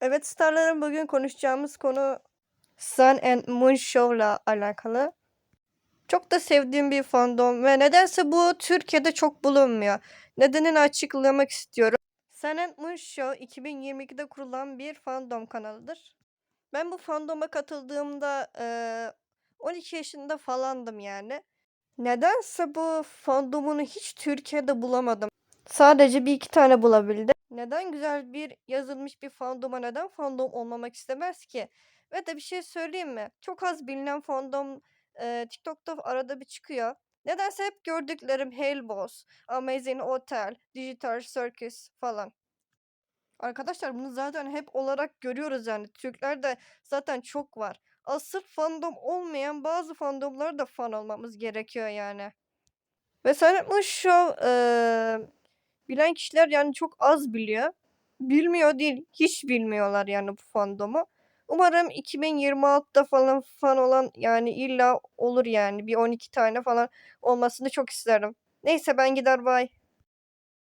Evet starlarım bugün konuşacağımız konu Sun and Moon Show'la alakalı. Çok da sevdiğim bir fandom ve nedense bu Türkiye'de çok bulunmuyor. Nedenini açıklamak istiyorum. Sun and Moon Show 2022'de kurulan bir fandom kanalıdır. Ben bu fandoma katıldığımda eee, 12 yaşında falandım yani. Nedense bu fandomunu hiç Türkiye'de bulamadım. Sadece bir iki tane bulabildim. Neden güzel bir yazılmış bir fandoma neden fandom olmamak istemez ki? Ve de bir şey söyleyeyim mi? Çok az bilinen fandom eee, TikTok'ta arada bir çıkıyor. Nedense hep gördüklerim Hellboss, Amazing Hotel, Digital Circus falan. Arkadaşlar bunu zaten hep olarak görüyoruz yani. Türklerde zaten çok var. Asıl fandom olmayan bazı fandomlara da fan olmamız gerekiyor yani. Ve sanırım şu eee, bilen kişiler yani çok az biliyor. Bilmiyor değil, hiç bilmiyorlar yani bu fandomu. Umarım 2026'da falan fan olan yani illa olur yani bir 12 tane falan olmasını çok isterim. Neyse ben gider bay.